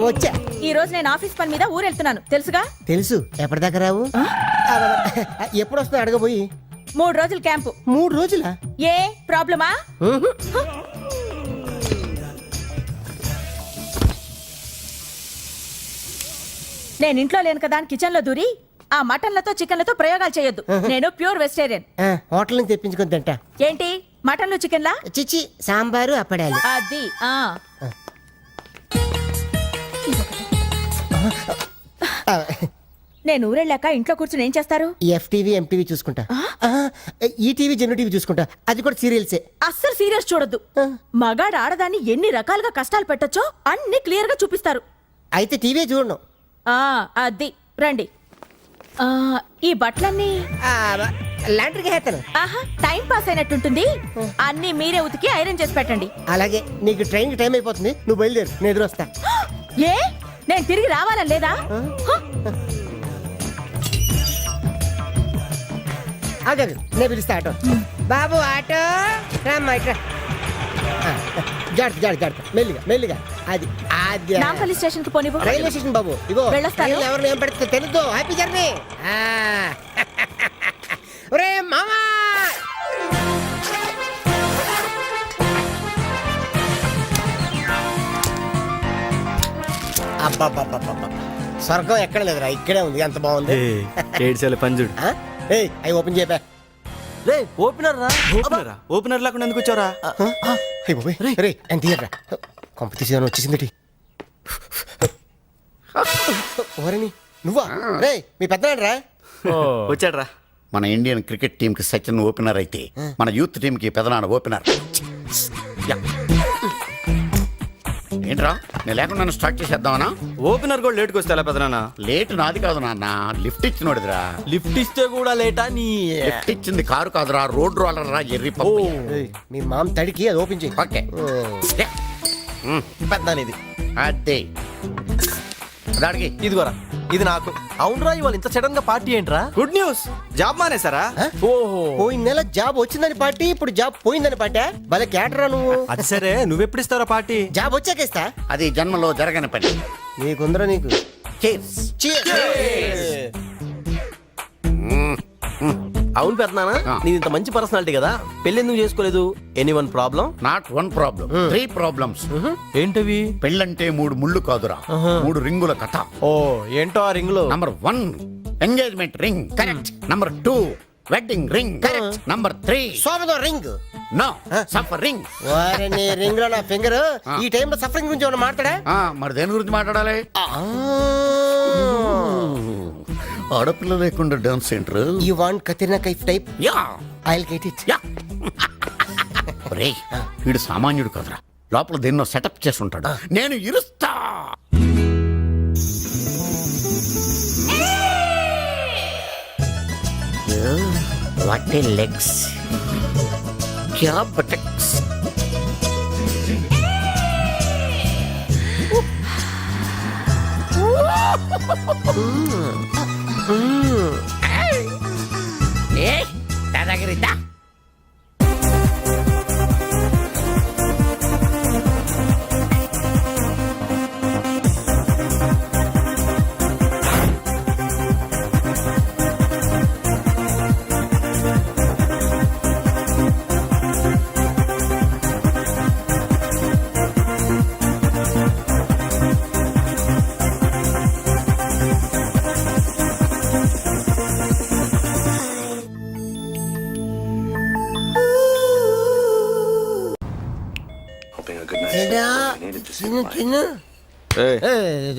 వచ్చా. ఈ రోజు నేను ఆఫీస్ పని మీద ఊరెళ్తున్నాను. తెలుసుగా? తెలుసు. ఎప్పటిదాకా రావు? ఎప్పుడు వస్తుందో అడగబోయి? మూడు రోజులు క్యాంపు. మూడు రోజులా? ఏ ప్రాబ్లమా. నేను ఇంట్లో లేను కదా కిచెన్లో దూరి ఆ మటన్లతో చికెన్లతో ప్రయోగాలు చేయొద్దు. నేను ప్యూర్ వెజిటేరియన్. హోటల్ నుంచి తెప్పించుకొని తింటా. ఏంటి? మటన్లు చికెన్లా? చిచి సాంబారు అప్పడాలి. అది నేను ఊరెళ్ళాక ఇంట్లో కూర్చుని ఏం చేస్తారు? ఎఫ్టీవీ ఎంటీవీ చూసుకుంటా. ఆ, ఈటీవీ జెన్యూ టీవీ చూసుకుంటా. అది కూడా సీరియల్సే. అస్సలు సీరియస్ చూడొద్దు. మగాడు ఆడదాన్ని ఎన్ని రకాలుగా కష్టాలు పెట్టొచ్చో అన్ని క్లియర్గా చూపిస్తారు. అయితే టీవీ చూడను. ఆ అది. రండి. ఆ ఈ బట్టలన్నీ? లాండ్రీకి హేతను ఆహా టైం పాస్ అయినట్టుంటుంది. అన్ని మీరే ఉతికి ఐరన్ చేసి పెట్టండి. అలాగే నీకు ట్రైన్ టైం అయిపోతుంది. నువ్వు బయలుదేరు నేను ఎదురు వస్తా ఏ? నేను తిరిగి రావాలని లేదా! ఆగదు నేను పిలుస్తా ఆటో. బాబు ఆటో. రామ్మా ఇట్రా ఆ, జాగ్రత్త జాగ్రత్త జాగ్రత్త. మెల్లిగా మెల్లిగా. అది అది నాంపల్లి స్టేషన్కి పోనివ్వు రైల్వే స్టేషన్ బాబు. ఇగో వెళ్ళొస్తాను. ఎవరిని ఏం పెడితే తెలుద్దు. హ్యాపీ జర్నీ ఒరే మామా. స్వర్గం ఎక్కడ లేదురా ఇక్కడే ఉంది ఎంత బాగుంది. ఏడ్చాలి పంజుడు? ఏయ్ అవి ఓపెన్ చేయబా రే ఓపెనర్ రా ఓపెనరా? ఓపెనర్ లేకుండా ఎందుకు వచ్చారా అయ్యి బాబోయ్ రే ఎంత తీయరా కొంప తీసేదాన్ని వచ్చేసింది ఓరని నువ్వా? రే మీ పెద్దనాడు రా వచ్చాడ్రా. మన ఇండియన్ క్రికెట్ టీం కి సచిన్ ఓపెనర్ అయితే మన యూత్ టీం కి పెదనాన్న ఓపెనర్ యా. ఏంట్రా? నేను లేకుండా నన్ను స్టార్ట్ చేసేద్దామనా? ఓపెనర్ కూడా లేట్కి వస్తే ఎలా పెదనాన్న లేట్ నాది కాదు నాన్న. లిఫ్ట్ ఇచ్చినోడిదిరా. లిఫ్ట్ ఇస్తే కూడా లేటా నీ లిఫ్ట్ ఇచ్చింది కారు కాదురా రోడ్ రోలర్ రా ఎర్రి పప్పు మీ మామ తడికి అది ఓపెన్ చేయి. ఓకే. పెద్దానిది అదే. దాడికి ఇదిగోరా ఇది నాకు. అవునరా ఇవాళ ఇంత సడన్గా పార్టీ ఏంట్రా? గుడ్ న్యూస్ జాబ్ మానేసారా ఓహో. పోయిన నెల జాబ్ వచ్చిందని పార్టీ ఇప్పుడు జాబ్ పోయిందని పార్టీ. భలే క్యాటరా నువ్వు. అది సరే నువ్వెప్పుడు ఇస్తారా పార్టీ? జాబ్ వచ్చాకేస్తా. అది జన్మలో జరగని పని. నీకుందరా నీకు. Cheers. అవును పెద్దనానా ఆ. నీది ఇంత మంచి పర్సనాలిటీ కదా. పెళ్ళి ఎందుకు చేసుకోలేదు any one problem not one problem three problems ఏంటవి? పెళ్ళంటే మూడు ముళ్ళు కాదురా. మూడు రింగుల కథ. ఓ ఏంటో ఆ రింగ్లో number one engagement ring correct number two wedding ring correct number three సోమదో ring no suffer రింగ్లో నా ఫింగర్ ఈ టైంలో సఫరింగ్ గురించి ఏమైనా మాట్లాడా? మరి దేని గురించి మాట్లాడాలి? ఆడపిల్ల లేకుండా dance centre? You want Katrina Kaif type yeah. I get it yeah. రే వీడు సామాన్యుడు కదరా. లోపల దేన్నో సెటప్ చేసి ఉంటాడు నేను ఇరుస్తా. వాట్ ఏ లెగ్స్ క్యా బటక్స్ ఏ దాదాగిరిద్దా తిను తిను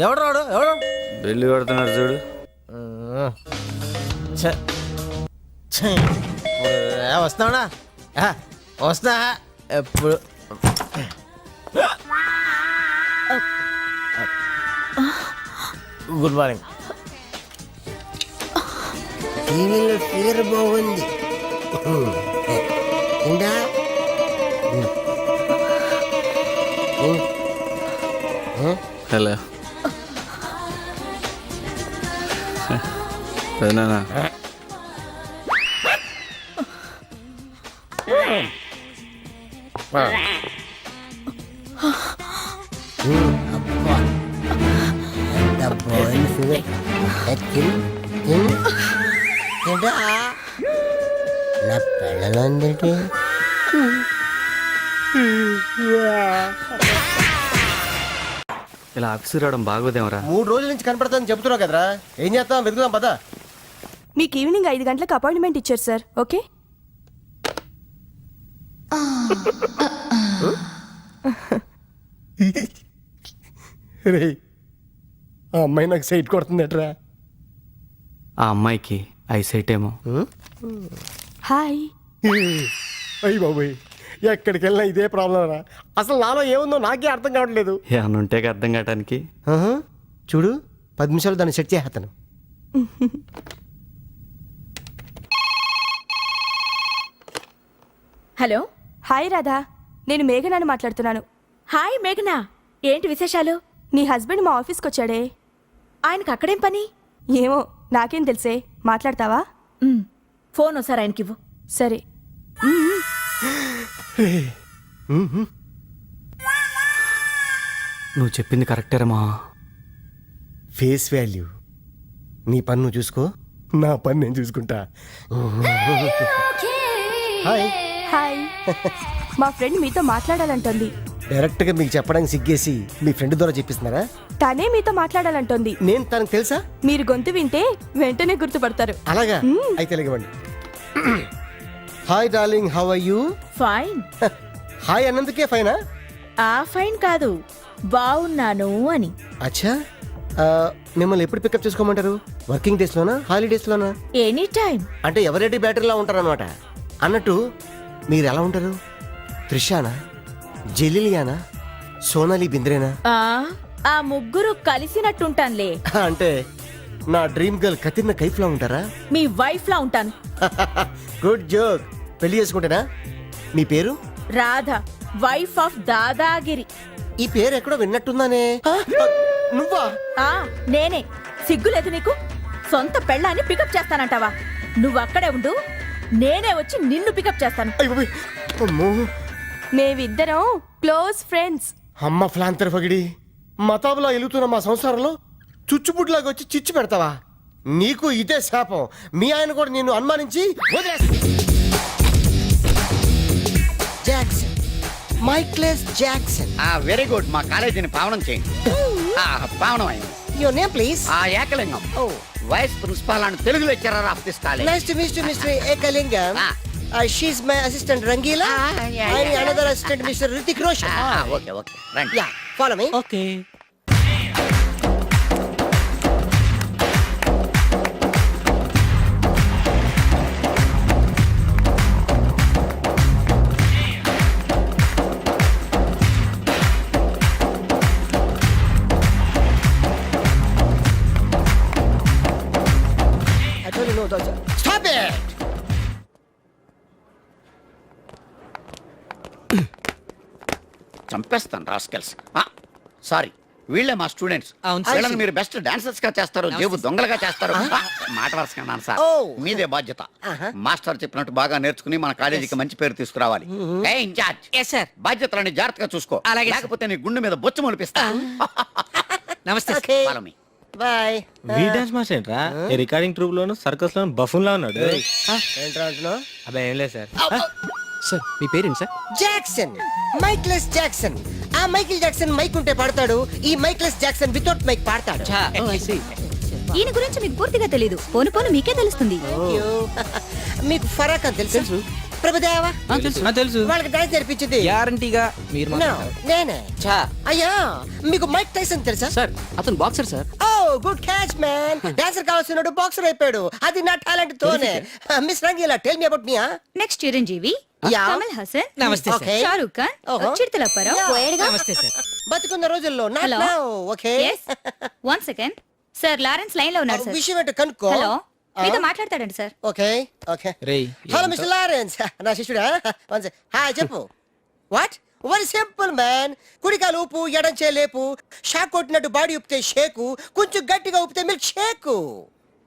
ఎవడు రాడు? ఎవడు? బెల్లి కొడుతున్నారు చూడు. ఆ, వస్తా ఎప్పుడు? Good morning. టీవీలో ఫిగర్ బాగుంది. ఇందా హలో తింటా నా పిల్లలందరికీ ఆఫీస్కి రావడం బాగోదేమరా. మూడు రోజుల నుంచి కనపడతాను చెబుతున్నావు కదరా. ఏం చేస్తాం? వెతుకుదాం పదా. మీకు ఈవినింగ్ ఐదు గంటలకు అపాయింట్మెంట్ ఇచ్చారు సార్. ఓకే? రే ఆ అమ్మాయి నాకు సైట్ కొడుతుందట్రా. ఆ అమ్మాయికి ఐసైట్ ఏమో. హాయ్. అయ్యి బాబోయ్. ఎక్కడికి వెళ్ళినా ఇదే ప్రాబ్లం రా. అసలు నాలో ఏముందో నాకే అర్థం కావట్లేదు ఏమన్నా ఉంటే అర్థం కావటానికి. చూడు పది నిమిషాలు దాన్ని సెట్ చేస్తాను హలో. హాయ్ రాధా. నేను మేఘనాని మాట్లాడుతున్నాను. హాయ్ మేఘనా. ఏంటి విశేషాలు? నీ హస్బెండ్ మా ఆఫీస్కి వచ్చాడే. ఆయనకు అక్కడేం పని? ఏమో నాకేం తెలుసే. మాట్లాడతావా? ఉమ్, ఫోన్ ఒకసారి ఆయనకివ్వు. సరే. నువ్వు చెప్పింది కరెక్టేరమ్మా ఫేస్ వాల్యూ. నీ పని నువ్వు చూసుకో. నా పని నేను చూసుకుంటా. హాయ్. హాయ్. మా ఫ్రెండ్ మీతో మాట్లాడాలంటోంది. డైరెక్ట్గా మీకు చెప్పడానికి సిగ్గేసి మీ ఫ్రెండ్ ద్వారా చెప్పిస్తున్నారా? తనే మీతో మాట్లాడాలంటోంది. నేను తనకు తెలుసా? మీరు గొంతు వింటే వెంటనే గుర్తుపడతారు. అలాగా? అయితే hi darling how are you fine hi అన్నందుకే ఫైనా ఆ ఫైన్ కాదు. బాగున్నాను అని. అచ్చా? ఆ, మిమ్మల్ని ఎప్పుడు పికప్ చేసుకోమంటారు? వర్కింగ్ డేస్లోనా హాలిడేస్లోనా ఎనీ టైం అంటే ఎవరెడీ బ్యాటరీలా ఉంటారు అనమాట అన్నట్టు మీరు ఎలా ఉంటారు? త్రిషానా? జెలిలియానా? సోనాలి బింద్రేనా? ఆ ఆ ముగ్గురు కలిసినట్టుంటానులే. అంటే నా డ్రీమ్ గర్ల్ కతిన్న కైఫ్లా ఉంటారా? మీ వైఫ్ లా ఉంటాను. గుడ్ జోక్ పెళ్ళి చేసుకుంటేనా? మీ పేరు? Radha wife of Dadagiri. ఈ పేరు ఎక్కడో విన్నట్టుందానే. ఆ, నువ్వా? ఆ నేనే. సిగ్గులేదు నీకు? సొంత పెళ్ళాన్ని పికప్ చేస్తానంటావా? నువ్వు అక్కడే ఉండు నేనే వచ్చి నిన్ను పికప్ చేస్తాను. అయ్య బాబోయ్. అమ్మో. మేమిద్దరం క్లోజ్ ఫ్రెండ్స్ అమ్మ ఫ్లాంతర్ పగిడి మతాబులా ఎలుగుతున్న మా సంసారంలో చుచ్చుపుట్లాగా వచ్చి చిచ్చు పెడతావా? నీకు ఇదే శాపం. మీ ఆయన కూడా నిన్ను అనుమానించి వదిలేస్తా. మైక్లెస్ జాక్సన్ ఆ వెరీ గుడ్ మా కాలేజీని పావనం చేయండి. ఆ, పావనం అయింది యువర్ నేమ్ ప్లీజ్ ఆ Ekalingam. Oh. Vice principal and Telugu lecturer of this college? Nice to meet mister Ekalingam. Ah. She's my assistant Rangeela. Ah, yeah, and yeah. Another assistant mister Hrithik Roshan okay okay రండి yeah follow me okay చంపేస్తాను rascals. Sorry వీళ్ళే మా students. వీళ్ళని. మీరు best డాన్సర్స్గా చేస్తారు జేబు దొంగలుగా చేస్తారు. మాట వరుసకన్నాను సార్. మీదే బాధ్యత. మాస్టర్ చెప్పినట్టు బాగా నేర్చుకుని మన కాలేజీకి మంచి పేరు తీసుకురావాలి. ఏ ఇన్ఛార్జ్ జాగ్రత్తగా చూసుకో. లేకపోతే నీ గుండె మీద బొచ్చు మొలిపిస్తా. నమస్తే. వీ డాన్స్ మాస్టర్ ఏంట్రా? రికార్డింగ్ ట్రూప్ లోను సర్కస్ లోను బఫూన్ లా ఉన్నాడు. ఏంట్రా అబ్బాయి ఏం లేదు సార్ సార్ మీ parent sir? Jackson. Michael Jackson. ఆ మైకిల్ జాక్సన్ మైక్ ఉంటే పాడతాడు ఈ మైక్లెస్ జాక్సన్ వితౌట్ మైక్ పాడతాడు. ఈయన గురించి మీకు పూర్తిగా తెలీదు. పోను పోను మీకే తెలుస్తుంది. మీకు ఫరాక్ అని తెలుసు. ప్రభుదేవా? తెలుసు తెలుసు. వాళ్ళకి గ్యారంటీగా మీరు No, నేనే. చా అయ్యా మీకు మైక్ టైసన్ తెలుసా? సార్ అతను boxer sir. Oh good catch man dancer కావాల్సినాడు boxer అయిపోయాడు. అది నా టాలెంట్ తోనే. Miss Rangeela tell me about me next Chiranjeevi yeah. Kamal Haasan నమస్తే సార్. Okay. షారూక్ ఖాన్ ఓహో. చిరుతలప్పారావు యా. పోయాడుగా నమస్తే సార్ బతుకున్న రోజుల్లో not Hello. Now okay. One second sir Lawrence లైన్లో ఉన్నారు సార్ విషయం ఏంటో కనుక్కో. హలో మీతో మాట్లాడతాడండి సార్. Okay okay. రేయ్ హలో మిస్టర్ లారెన్స్ నా శిష్యుడా? వన్ హాయ్ చెప్పు. వాట్ వెరీ సింపుల్ మ్యాన్ కుడికాలు ఊపు ఎడం లేపు షాక్ కొట్టినట్టు బాడీ ఊపితే షేకు కొంచెం గట్టిగా ఊపితే మిల్క్ షేకు.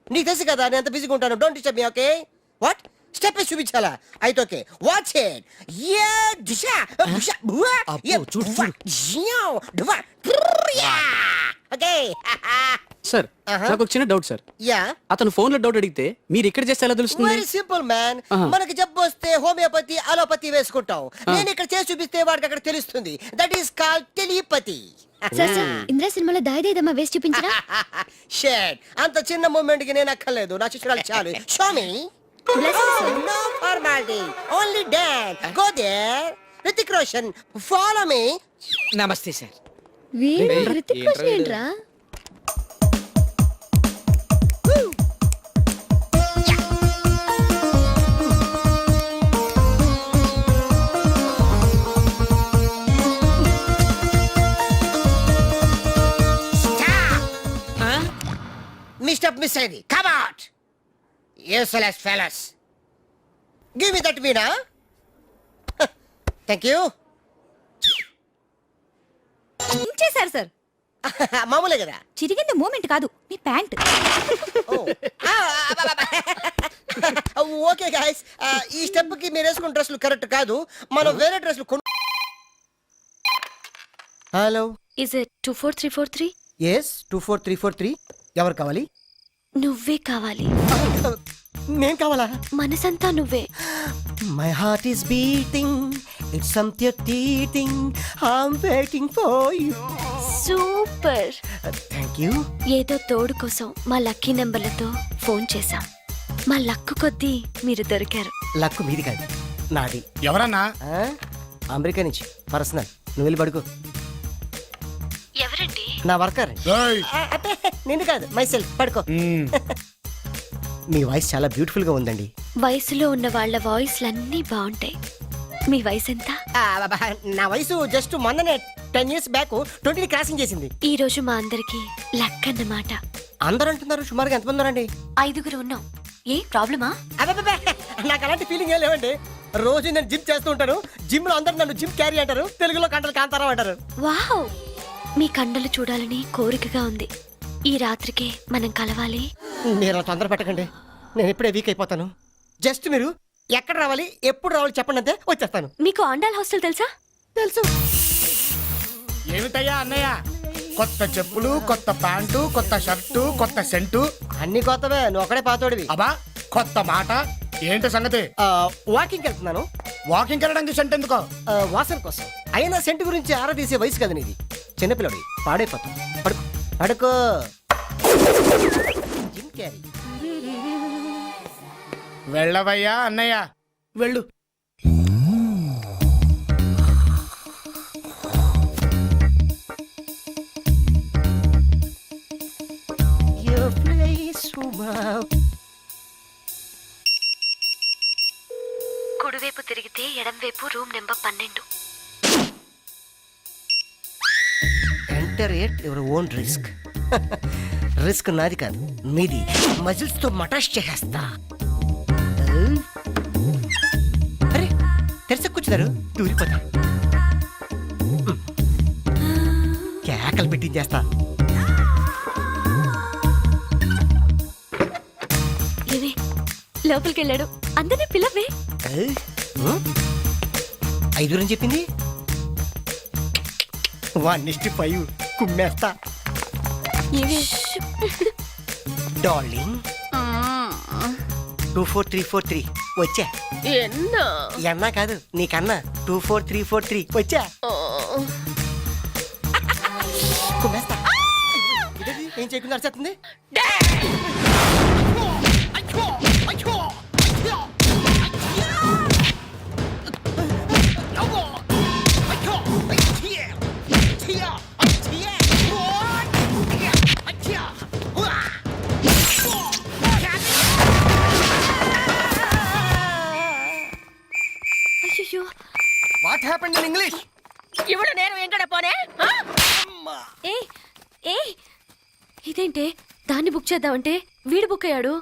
నీకు తెలుసు కదా నేను ఎంత బిజీగా ఉంటాను. Don't disturb me okay what step చూపించాలా? అయితే okay watch it yeah Disha Disha. బువా yeah చూడు. చూడు ఓకే. సార్. నాకు ఒక చిన్న డౌట్ సార్. యా. అతను ఫోన్లో డౌట్ అడిగితే మీరు ఇక్కడ చేస్తే ఎలా తెలుస్తుంది? Very simple man. మనకి జబ్బు వస్తే హోమియోపతి అలోపతి వేసుకుంటాం. నేను ఇక్కడ చేసి చూపిస్తే వాడికి అక్కడ తెలుస్తుంది. That is call telepathy sir sir Indra సినిమాలో దాయిదేదమ్మా వేసి చూపించరా షేట్ అంత చిన్న మూమెంట్కి నేను అక్కర్లేదు. నా శిష్యురాలు చాలు. Show me no formality only dance go there Hrithik Roshan follow me నమస్తే సార్. వీడు హృతిక్ రోషన్ ఏంట్రా? మిస్టర్ మిస్ అయింది come out useless fellows give me that veena thank you చేశారు సార్. మామూలే కదా? చిరిగింది మూమెంట్ కాదు మీ ప్యాంట్. ఓకే గాయస్ ఈ స్టెప్కి మీరు వేసుకున్న డ్రెస్సులు కరెక్ట్ కాదు. మనం వేరే డ్రెస్సులు కొను hello is it two four three four three yes two four three four three ఎవరు కావాలి? నువ్వే కావాలి. నేను కావాలా? మనసంతా నువ్వే. My heart is beating it's something teeting I'm waiting for you super thank you ఏదో తోడు కోసం మా లక్కీ నెంబర్లతో ఫోన్ చేశాం. మా లక్కు కొద్దీ మీరు దొరికారు. లక్కు మీది కాదు నాది. ఎవరన్నా? ఆ? అమెరికా నుంచి పర్సనల్. నువ్వు వెళ్ళి పడుకో. ఎవరండి నా వర్కర్. అంటే నిన్ను కాదు మై సెల్ఫ్ పడుకో మీ వాయిస్ చాలా బ్యూటిఫుల్గా ఉందండి. వయసులో ఉన్న వాళ్ళ వాయిస్లన్నీ బాగుంటాయి. మీ వయసు ఎంత? ఆ, బాబా, నా వయసు జస్ట్ మొన్ననే ten years back twenty crossing చేసింది. ఈ రోజు మా అందరికి లక్ అన్నమాట అందరూ అంటున్నారు సుమారుగా ఎంతమంది ఉన్నారండి? ఐదుగురు ఉన్నాం. ఏ ప్రాబ్లమా? అబ్బబ్బబ్బే, నాకు అలాంటి ఫీలింగ్ ఏం లేవండి. రోజు నేను జిమ్ చేస్తూ ఉంటాను. జిమ్లో అందరూ నన్ను జిమ్ క్యారీ అంటారు. తెలుగులో కంటలు కాంతారావు అంటారు. వావ్! మీ కండలు చూడాలని కోరికగా ఉంది. ఈ రాత్రికి మనం కలవాలి. మీరు తొందర పెట్టకండి. నేను ఎప్పుడే వీక్ అయిపోతాను. జస్ట్ మీరు ఎక్కడ రావాలి ఎప్పుడు రావాలి చెప్పండి అంతే వచ్చేస్తాను. మీకు ఆండాల్ హాస్టల్ తెలుసా? తెలుసు. ఏమిటయ్యా అన్నయ్య? కొత్త చెప్పులు కొత్త ప్యాంటు కొత్త షర్టు కొత్త సెంటు. అన్ని కొత్తవే నువ్వు ఒకడే పాతోడివి. అబ్బా కొత్త మాట. ఏంటి సంగతి? వాకింగ్ వెళ్తున్నాను. వాకింగ్ వెళ్ళడానికి సెంట్ ఎందుకో? వాసన కోసం. అయినా సెంట్ గురించి ఆరా తీసే వయసు కదా నీది. చిన్నపిల్లడి పాడైపోతాం. పడుకో పడుకో. జిమ్ క్యారీ వెళ్ళవయ్యా అన్నయ్య. వెళ్ళు. Your place, wow. కుడివైపు తిరిగితే ఎడంవైపు రూమ్ నెంబర్ పన్నెండు. Enter at your own risk? Risk నాది కాదు మీది. మజిల్స్తో మటాష్ చేసేస్తా. అరే తెరిసి కూర్చున్నారు. దూరిపోతా. కేకలు పెట్టించేస్తా ఏవే లోపలికి వెళ్ళాడు అందరినీ హ్మ్? ఐదుగురని చెప్పింది? One is to five. కుమ్మేస్తా. Darling. Two four three four three. వచ్చా. ఎన్నా కాదు నీకన్నా. Two four three four three. వచ్చా. కుమ్మేస్తా? ఏం చేయకుండా అరిచేస్తుంది? దాన్ని బుక్ చేద్దామంటే వీడు బుక్ అయ్యాడు.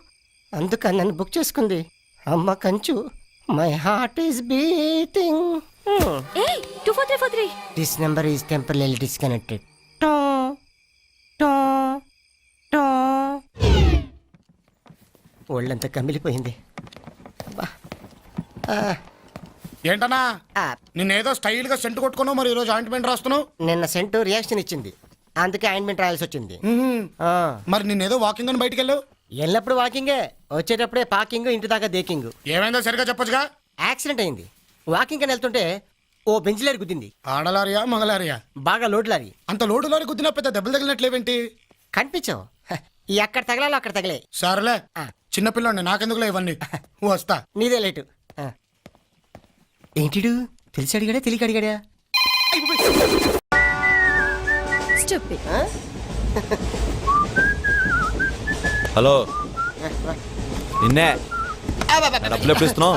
అందుకని నన్ను బుక్ చేసుకుంది. అమ్మ కంచు my heart is beating a two four three four three this number is temporary disconnected ఒళ్ళంతా కమిలిపోయింది. అబ్బా. ఆ, ఏంటన్నా? ఆ, నిన్నేదో స్టైల్గా సెంటు కొట్టుకున్నావు మరి ఈరోజు ఆయింట్మెంట్ రాస్తున్నావు? నిన్న సెంటు రియాక్షన్ ఇచ్చింది. అందుకే ఆయింట్మెంట్ రాయాల్సి వచ్చింది. ఆ, మరి నిన్నేదో వాకింగ్ అని బయటికి వెళ్ళావు? ఎల్లప్పుడు వాకింగే వచ్చేటప్పుడే పార్కింగ్ ఇంటి దాకా దేకింగ్ ఏమైందో సరిగా చెప్పొచ్చుగా? యాక్సిడెంట్ అయింది. వాకింగ్ అని వెళ్తుంటే ఓ బెంచ్లేరు గుద్దింది. ఆడలారియా మగలారియా? బాగా లోడ్ లారీ. అంత లోటులోని గుద్దిన పెద్ద దెబ్బలు తగిలినట్లేవేంటి? కనిపించావు. హ, ఈ అక్కడ తగలాలో అక్కడ తగిలే. సరేలే. ఆ. చిన్నపిల్లండి నాకెందుకులే ఇవన్నీ? వస్తా. నీదే లేటు. ఆ. ఏంటిడు? తెలిసి అడిగాడా తెలియక అడిగాడా? Stupid. హలో. నిన్నే డబ్బులు ఎప్పుడు ఇస్తున్నావు?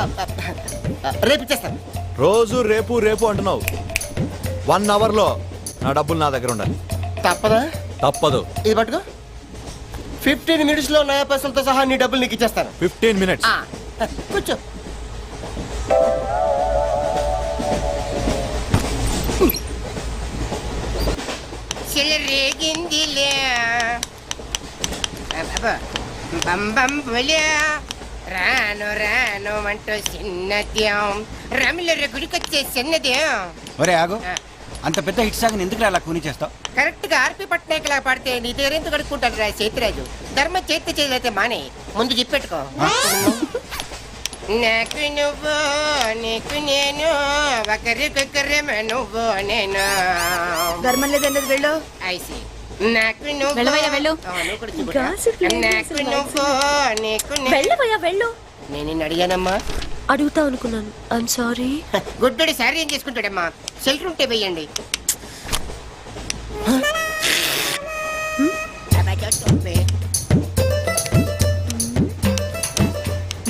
రేపు ఇచ్చేస్తాను రోజు రేపు రేపు అంటున్నావు. వన్ అవర్లో నా డబ్బులు నా దగ్గర ఉండాలి. తప్పదా? తప్పదు. ఇది పట్టుకో. ఫిఫ్టీన్ మినిట్స్లో నయా పైసలతో సహా నీ డబ్బులు నీకు ఇచ్చేస్తాను. ఫిఫ్టీన్ మినిట్స్ కూర్చో. చెలరేగిందిలే అబ్బా, బం బం బొలే రాను రాను అంటూ చిన్నద్యం రమిల గుడికొచ్చే చిన్నద్యం ఒరే ఆగు అంత పెద్ద హిట్ సాగుని ఎందుకు అలా కూని చేస్తావు కరెక్ట్గా ఆర్పి పట్నాయక్ లా పాడితే నీ దగ్గర ఎందుకు కడుక్కుంటాడు రా చేతిరాజు ధర్మ చేతి చేయలేతే మానే ముందు చెప్పెట్టుకో నాకు నువ్వు నీకు నేను ఒకరికొకరేమో నువ్వు నేను. ధర్మం లేదన్నది వెళ్ళు. ఐసి నాకు నువ్వు వెళ్ళవయ్యా, వెళ్ళు. కూడా చూపురా. Gossip నాకు నువ్వు నీకు వెళ్ళవయ్యా వెళ్ళు. నేను నిన్ను అడిగానమ్మా. అడుగుతా అనుకున్నాను. ఐమ్ సారీ గుడ్డోడి సారీ ఏం చేసుకుంటాడమ్మా. షెల్టర్ ఉంటే వెయ్యండి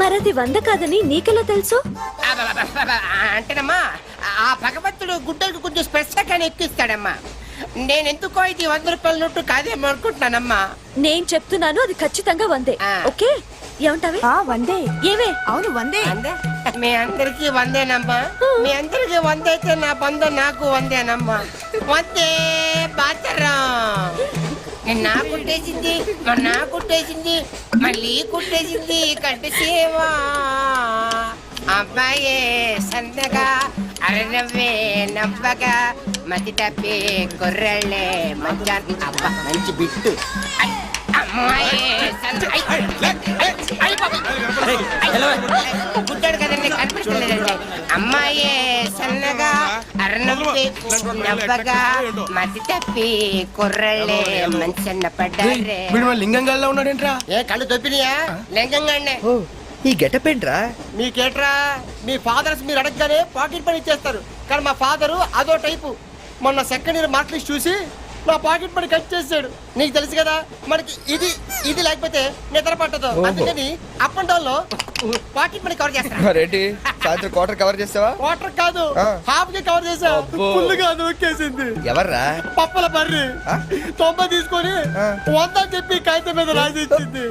మరది వంద కాదని నీకెలా తెలుసు. అంటేనమ్మా ఆ భగవంతుడు గుడ్డలకు కొంచెం స్పెషల్గానే ఎక్కిస్తాడమ్మా. నేను ఎందుకో ఇది వంద రూపాయల నోటు కాదేమో అనుకుంటున్నానమ్మా. నేను చెప్తున్నాను అది ఖచ్చితంగా వందే. ఓకే? ఏమంటావే? వందే. ఏవే? అవును వందే? మీ అందరికి వందేనమ్మా. మీ అందరికి వందైతే నా బంధ నాకు వందేనమ్మా. వందే బాతరం. నేను నా కుట్టేసింది మరి నా కుట్టేసింది మళ్ళీ కుట్టేసింది కంటి అబ్బాయే సందగా అరనవ్వే నవ్వగా మతి తప్పి కొర్రళ్ళే మంచి అబ్బా మంచి బిట్టు అమ్మాయే సంద- ఐ, కనిపించలేదండి అమ్మాయే సన్నగా అరణవ్వే నవ్వగా మతి తప్పి కుర్రళ్ళే మంచన్న పడ్డారే. లింగంగా ఉన్నాడేంట్రా? ఏ కళ్ళు దొప్పినాయా లింగంగానే ఈ గెటప్ ఏంట్రా? మీకేట్రా? మీ ఫాదర్స్ మీరు అడగగానే పాకెట్ పని ఇచ్చేస్తారు. కానీ మా ఫాదరు అదో టైపు. మొన్న సెకండ్ ఇయర్ మార్క్ లిస్ట్ చూసి నా పాకెట్ పని కట్ చేసాడు నీకు తెలుసు కదా మనకి ఇది ఇది లేకపోతే నిద్ర పట్టదు. అందుకని అప్ అండ్ డౌన్లో పాకెట్ మనీ కవర్ చేస్తాను. మరేంటి సాయంత్రం క్వార్టర్ కవర్ చేస్తావా? వాటర్ కాదు హాఫ్కి కవర్ చేసా అబ్బో. ఫుల్గా నూకేసింది ఎవర్రా? పప్పుల బర్రి తొంభై తీసుకొని వంద అని చెప్పి కాగితం మీద రాసి ఇచ్చింది.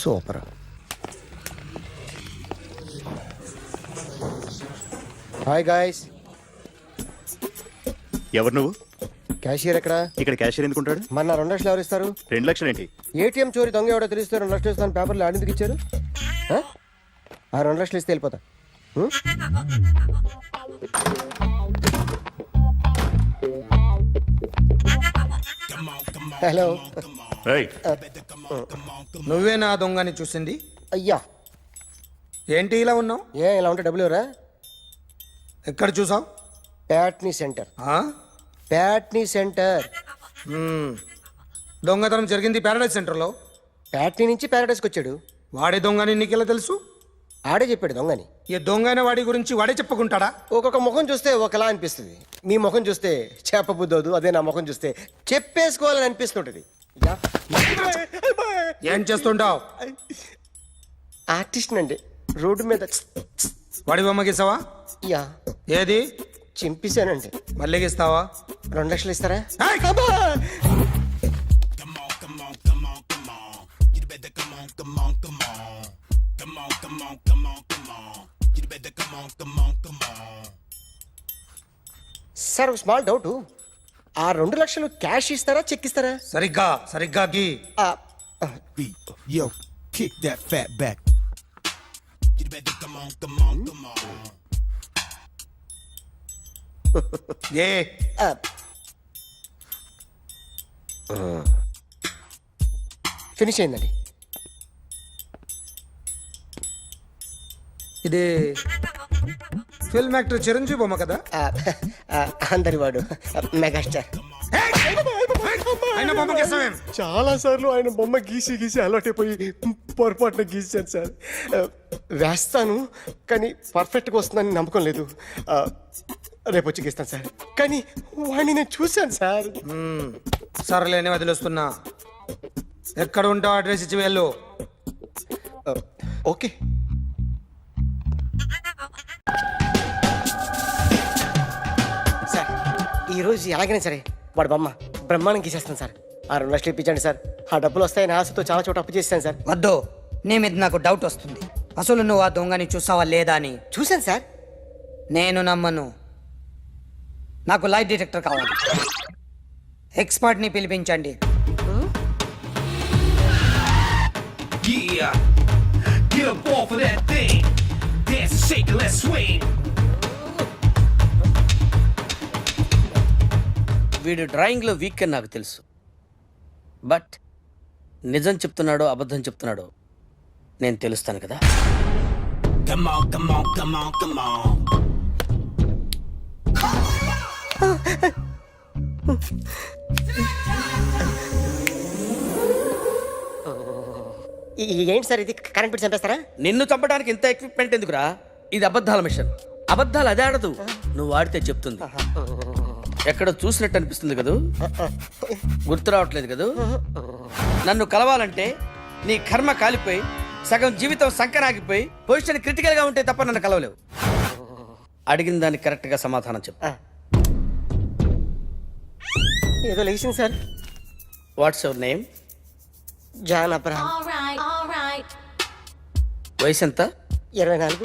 సూపర్. హాయ్ గాయస్ ఎవరు నువ్వు? క్యాషియర్ ఎక్కడ? ఇక్కడ క్యాషియర్ ఎందుకుంటాడు? మన రెండు లక్షలు ఎవరు ఇస్తారు? రెండు లక్షలు ఏంటి? ఏటీఎం చోరీ దొంగ ఎవడో తెలిస్తే రెండు లక్షలు ఇస్తాను పేపర్లు ఆడిందుకు ఇచ్చారు? ఆ? ఆ రెండు లక్షలు ఇస్తే వెళ్ళిపోతా. ఉం? హలో రైట్ నువ్వే నా దొంగని చూసింది? అయ్యా. ఏంటి ఇలా ఉన్నావు? ఏ ఇలా ఉంటే డబ్బులు ఎవరా? ఎక్కడ చూసావు ప్యాట్నీ సెంటర్ ప్యాట్నీ సెంటర్ దొంగతనం జరిగింది ప్యారడైజ్ సెంటర్లో ప్యాట్నీ నుంచి ప్యారడైస్కి వచ్చాడు వాడే దొంగని నీకెలా తెలుసు ఆడే చెప్పాడు దొంగని ఈ దొంగైన వాడి గురించి వాడే చెప్పుకుంటాడా ఒక్కొక్క ముఖం చూస్తే ఒకలా అనిపిస్తుంది మీ ముఖం చూస్తే చేపబుద్దోదు అదే నా ముఖం చూస్తే చెప్పేసుకోవాలని అనిపిస్తుంటది. ఏం చేస్తుంటావు ఆర్టిస్ట్ అండి రోడ్డు మీద వాడి బొమ్మ గీసావా యా. ఏది? చింపేశానండి. మళ్ళీ గీస్తావా రెండు లక్షలు ఇస్తారా? సార్ స్మాల్ డౌట్ ఆ రెండు లక్షలు క్యాష్ ఇస్తారా చెక్ ఇస్తారా? సరిగ్గా సరిగ్గా గీ. ఆ, Yo, kick that fat back. ఏ. ఫినిష్ అయిందండి. ఇది ఫిల్మ్ యాక్టర్ చిరంజీవి బొమ్మ కదా? అందరి వాడు మెగాస్టార్. ఆయన బొమ్మ గీసావేం చాలా సార్లు ఆయన బొమ్మ గీసి గీసి అలవాటైపోయి పొరపాటున గీసాను సార్. వేస్తాను కానీ పర్ఫెక్ట్గా వస్తుందని నమ్మకం లేదు. రేపు వచ్చి గీస్తాను సార్. కానీ వాడిని నేను చూశాను సార్. సర్లేని వదిలేస్తున్నా. ఎక్కడ ఉంటావు అడ్రస్ ఇచ్చి వెళ్ళు. ఓకే. సార్ ఈ రోజు ఎలాగైనా సరే వాడు బొమ్మ బ్రహ్మాండం గీసేస్తాను సార్. ఆ రెండు లక్షలు ఇప్పించండి సార్. ఆ డబ్బులు వస్తాయని ఆశతో చాలా చోట అప్పు చేశాను సార్. వద్దు. నీ మీద నాకు డౌట్ వస్తుంది. అసలు నువ్వు ఆ దొంగని చూసావా లేదా అని? చూశాను సార్. నేను నమ్మను. నాకు లైట్ డిటెక్టర్ కావాలి. ఎక్స్పర్ట్ని పిలిపించండి. వీడు డ్రాయింగ్లో వీక్ అని నాకు తెలుసు. బట్ నిజం చెప్తున్నాడో అబద్ధం చెప్తున్నాడో నేను తెలుస్తాను కదా. ఏంటి సార్ ఇది? కరెంట్ బిల్ చంపేస్తారా? నిన్ను చంపడానికి ఇంత ఎక్విప్మెంట్ ఎందుకురా? ఇది అబద్ధాల మిషన్. అబద్ధాలు అదే ఆడదు. నువ్వు ఆడితే చెప్తుంది. ఎక్కడ చూసినట్టు అనిపిస్తుంది కదూ? గుర్తు రావట్లేదు కదూ? నన్ను కలవాలంటే నీ కర్మ కాలిపోయి సగం జీవితం సంకరాగిపోయి పొజిషన్ క్రిటికల్గా ఉంటే తప్ప నన్ను కలవలేవు. అడిగిన దానికి కరెక్ట్గా సమాధానం చెప్పు. ఏదో లేచింది sir. What's your name? John Abraham వయసు ఎంత ఇరవై నాలుగు.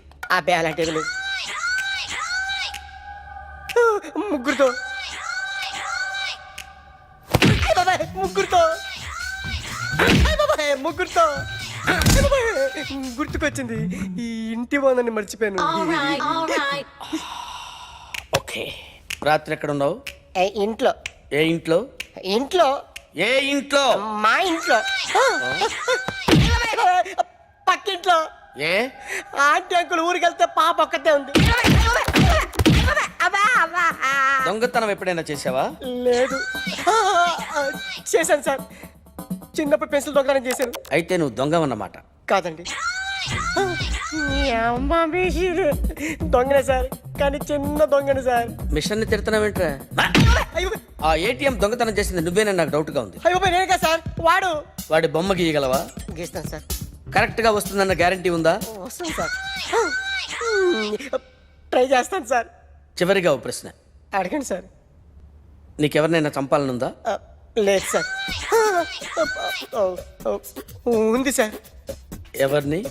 అబ్బాయి అలాంటి ఏమీ లేవు. ముగ్గురుతో. ముగ్గురుతో. ముగ్గురుతో. గుర్తుకొచ్చింది. ఈ ఇంటి బాగుందని మర్చిపోయాను. ఓకే. రాత్రి ఎక్కడ ఉన్నావు? ఏ, ఇంట్లో. ఏ ఇంట్లో? ఇంట్లో. ఏ ఇంట్లో? మా ఇంట్లో. ఏ? ఆంటీ అంకుల్ ఊరికి వెళ్తే పాప ఒక్కతే ఉంది. అబ్బా, అబ్బా. దొంగతనం ఎప్పుడైనా చేసావా లేదు. చేశాను సార్. చిన్నప్పుడు పెన్సిల్ దొంగతనం చేశాను. అయితే నువ్వు దొంగవన్నమాట. కాదండి. మీ అమ్మ మీషిది. దొంగనే సార్. కానీ చిన్న దొంగనే సార్. మిషన్ని తిడుతున్నావేంట్రా అయ్యో. ఆ ఏటీఎం దొంగతనం చేసింది నువ్వేనని నాకు డౌట్గా ఉంది. అయ్యో నేనే కదా సార్. వాడు. వాడి బొమ్మ గీయగలవా? గీస్తాను సార్. కరెక్ట్గా వస్తుందన్న గ్యారంటీ ఉందా? వస్తాను సార్. ట్రై చేస్తాను సార్. చివరిగా ఓ ప్రశ్న. అడగండి సార్. నీకెవరినైనా చంపాలనుందా? ఆ, లేదు సార్. ఉంది సార్. ఎవరిని?